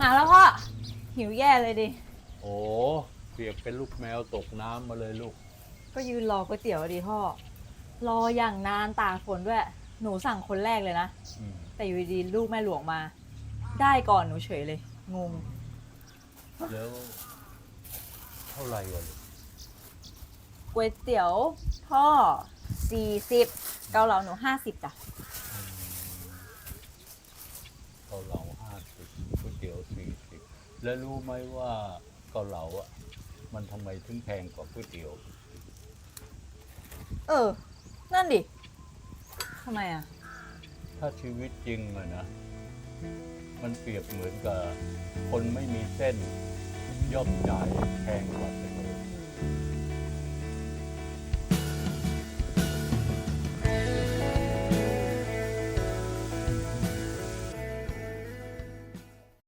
มาแล้วพ่อหิวแย่เลยดิ โอ้เปียกเป็นลูกแมวตกน้ำมาเลยลูก ก็ยืนรอก๋วยเตี๋ยวดิพ่อ รออย่างนานตากฝนด้วย หนูสั่งคนแรกเลยนะ อืมแต่อยู่ดีๆลูกแม่หลวงมา ได้ก่อนหนูเฉยเลย งง แล้วเท่าไหร่วะลูกก๋วยเตี๋ยวพ่อสี่สิบเกาเหลาหนูห้าสิบจ้ะ เกาเหลาห้าสิบก๋วยเตี๋ยวสี่สิบ แล้วรู้ไหมว่าเกาเหลาอะ มันทำไมถึงแพงกว่าก๋วยเตี๋ยว เออ นั่นดิทำไมอะ ถ้าชีวิตจริงอะนะ มันเปรียบเหมือนกับ คนไม่มีเส้น ย่อมจ่ายแพงกว่าเสมอ